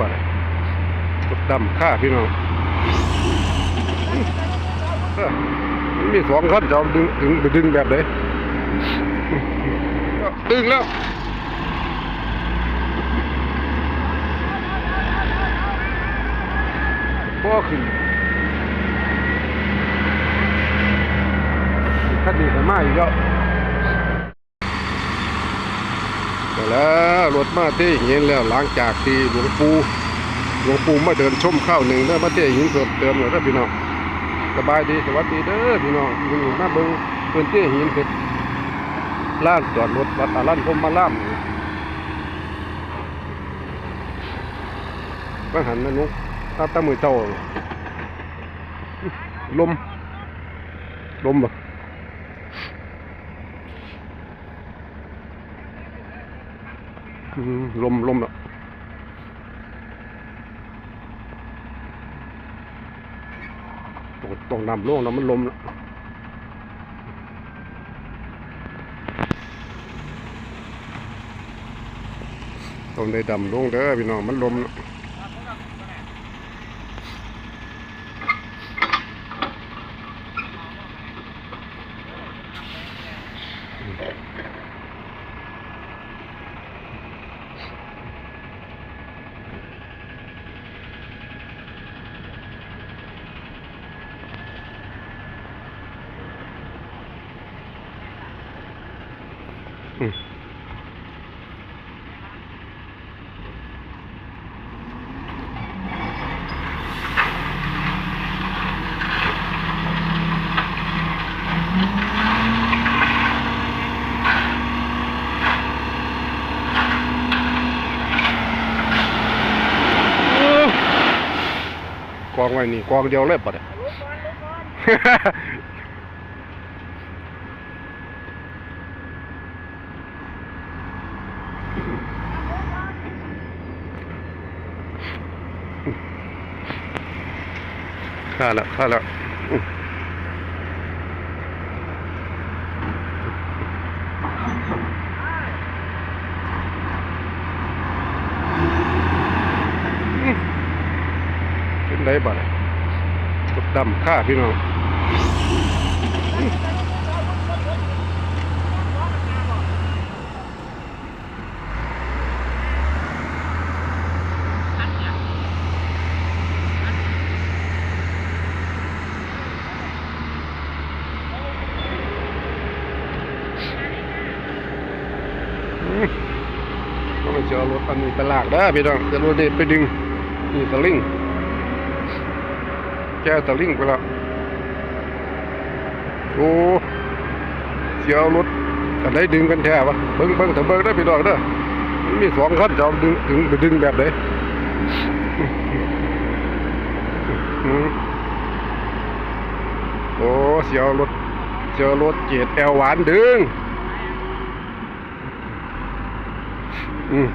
บ่ได้รถดำค่าพี่น้องมันมีสองคันจะดึงดึงดึงแบบไหนดึงแล้วพ่อขึ้นคันนี้ก็มาอีกแล้ว แล้วรถมาเที่เห็นแล้วหลังจากที่หลวงปู่หลวงปู่มาเดินชมข้าวหนึ่งแล้วมาเที่หินเพิ่มเติมเลยนะพี่น้องสบายดีสวัสดีเด้อพี่น้องอยู่นี่มาเบิ่งพื้นที่หินเพิ่นลานจอดรถวัดอารันพรมมาล่ามนี่ก็หันนะนุกตาตามือเจ้าลม ลมบ่อื ลมลมแล้วตรงตรงนำล่วงแล้วมันลมแล้วตรงในดำล่วงเด้อพี่น้องมันลมแล้ วกองไว้นี่กองเดียวเลยปะเนี่ยลุกก่อนลุกก่อน ฆ่าแล้วฆ่าแล้วอื้ออื้อเป็น ไรบ้างรถดำฆ่าพี่น้องอื้ออื้อต้องไปเจอรถอันนี้ไปลากได้อพี่น้องจะรถนี้ไปดึงนี่สลิง แก้สลิงไปแล้วโอ้เสียรถกันได้ดึงกันแท้วะเบิ้งเบิ้งถ้าเบิ้งได้อพี่น้องเด้อมันมีสองคันจะดึงดึงไปดึงแบบไหนโอ้เสียรถเสียรถเจ็ดแอลหวานดึง อืม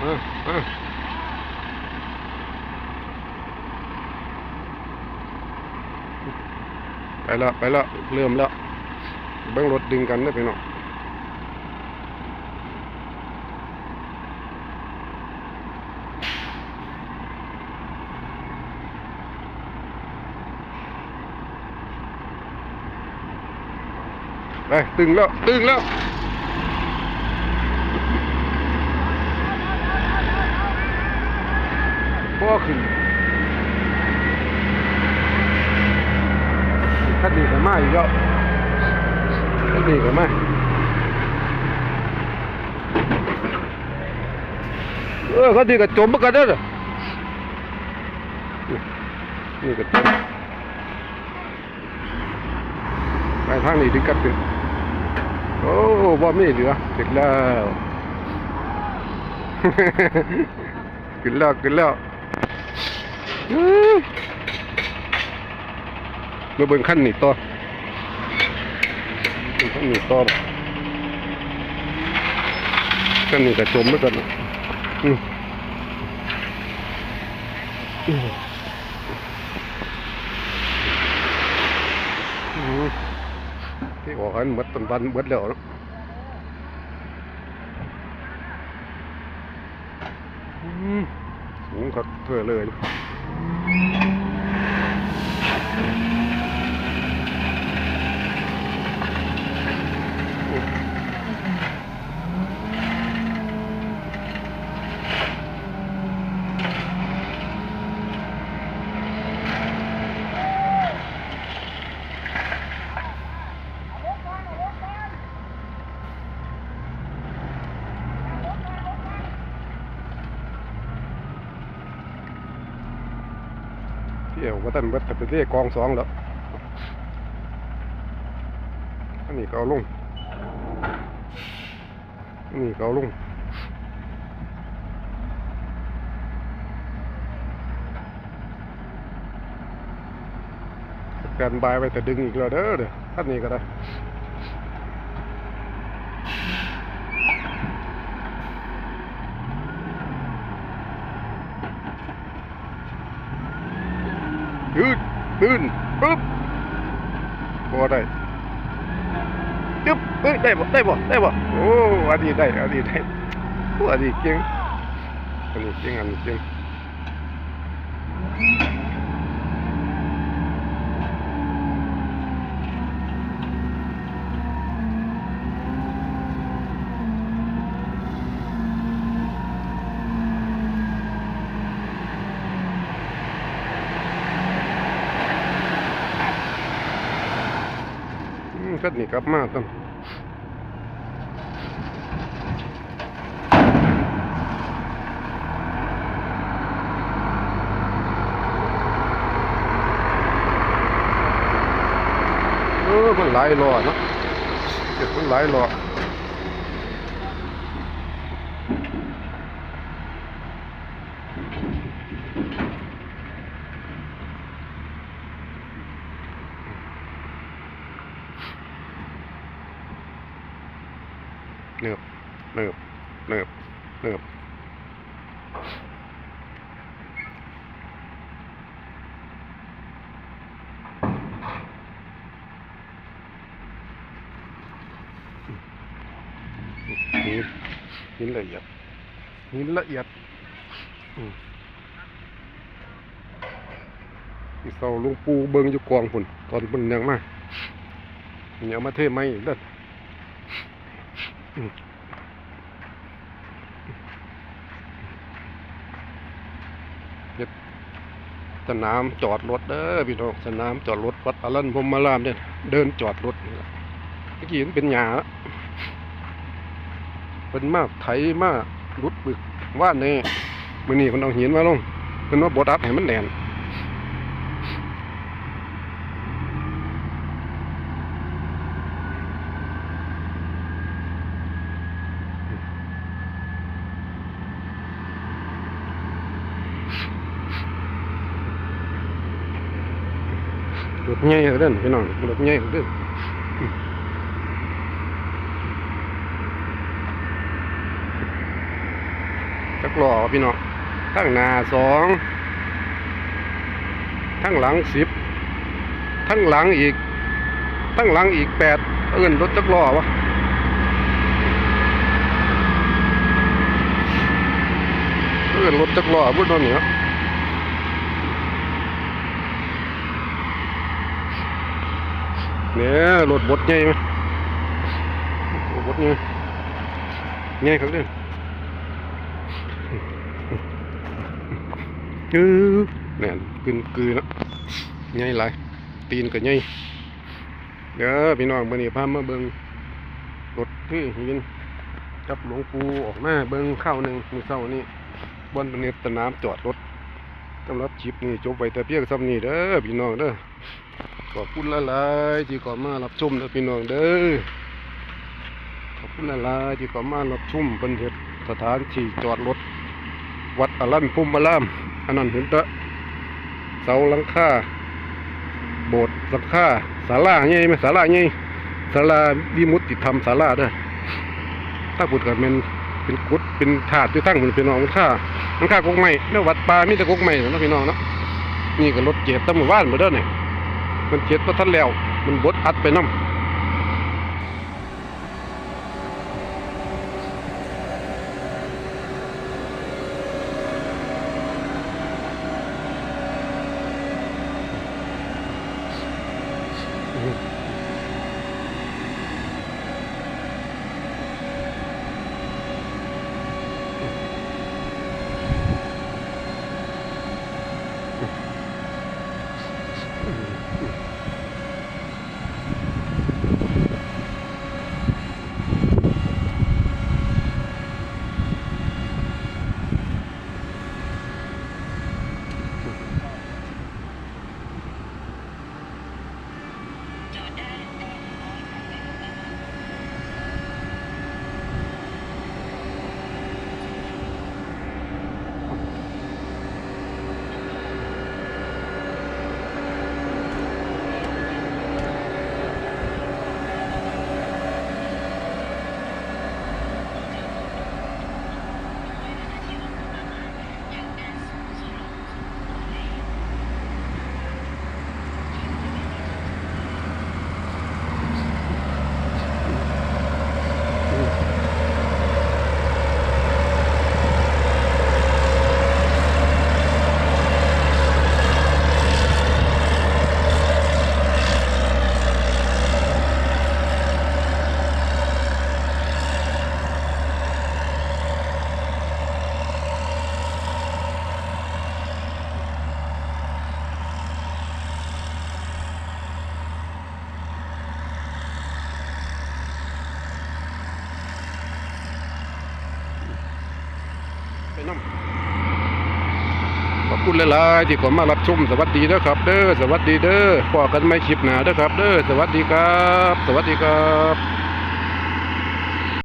มอะอะไปแล้วไปแล้วเริ่มแล้วเบิ้งรถดึงกันนะพี่น้องไปตึงแล้ว ตึงแล้ว พ่อขึ้นคันนี้ก็มาอีกแล้วคันนี้ก็มาเออคันนี้ก็จมเหมือนกันเด้อนี่ก็จมไปทางนี้ถึงกับถึงโอ้บ่มีเหลือเสร็จแล้วขึ้นแล้วขึ้นแล้วอื้อ มาเบิ่งขั้นนี้ต่อขั้นนี้ต่อกันนี่ก็จมเหมือนกันอืมอืมอืมที่ออกกันหมดต้นวันหมดแล้วนาะอืมสูงครับเพื่อเลย เที่ เอวก็ตั้นเบิดกับเรียกกองสองแล้วอันนี้ก็เอาลงอันนี้ก็เอาลงการบายไปแต่ดึงอีกแล้วเด้อเด้อท่านนี้ก็ได้ ยื ดยืนปึ๊บพอได้จึ๊บเอ้ยได้บ่ได้บ่ได้บ่โอ้อันนี้ได้อันนี้ได้โอ้อันนี้เก่งอันนี้เก่งอันนี้เก่ง ก็นี่กลับมาต้นเออมันหลายรอเนาะเก็บมันหลายรอเนิบเนิบเนิบเนิบหิน หินละเอียดหินละเอียดอืมที่เสาลุงปูเบิงอยู่กองพุ่นตอนมันยังมาเนี่ยมาเทไม่เด้อสนามจอดรถเด้อพี่น้องสนามจอดรถวัดอรันพรหมารามเนี่ยเดินจอดรถเมื่อกี้มันเป็นหญ้าละ เป็นมากไถมากรุดบึกว่าเน่มือนี้คนเอาหินมาลงเป็นว่าบดอัดให้มันแน่นรถใหญ่เด้อพี่น้องรถใหญ่เด้อ จักรล้อพี่น้องทั้งหน้าสองทั้งหลังสิบทั้งหลังอีก ทั้งหลังอีกแปดเอิ้นรถจักรล้อวะเอิ้นรถจักรล้อพุ่นตอนนี้เนี่ยรถบดใหญ่ไหมบดใหญ่ใหญ่ครับเนี่ย ยื้อเนี่ยกึนกือนาะใหญ่หลายตีนก็ใหญ่เด้อพี่น้องเมื่อนี้พามาเบิ่งรถที่หินจับหลวงปู่ออกมาเบิ่งข้าวหนึ่งมือเศร้านี่บนเป็นสนามจอดรถสำหรับชิปนี่จบไว้แต่เพียงซ้ำนี้เด้อพี่น้องเด้อขอบคุณหลายๆที่ขอมารับชมเด้อพี่น้องเด้อขอบคุณหลายๆที่ขอมารับชมเป็นเหตุสถานที่จอดรถวัดอรันพุ่มมาล่าม อันนั้นเห็นตะเสาหลังคาโบสถ์หลังคาศาลาไหมศาลาใหญ่ศาลาวิมุตติธรรมศาลาเด้อถ้าพูดกันเป็นเป็นกุดเป็นถาดอยู่ทั้งบนพี่น้องมันค่ามันค่ากกไม้แล้ววัดป่ามีแต่กกไม้นะพี่น้องเนาะนี่ก็รถเจ็ดตำรวจบ้านมาเด้อเนี่ยมันเจ็ดมาทันแล้ว มันบดอัดไปน้ำ คุณหลายๆที่เข้ามารับชมสวัสดีเด้อครับ เด้อสวัสดีเด้อพอกันไม่คลิปหนาเด้อครับ เด้อสวัสดีครับ สวัสดีครับ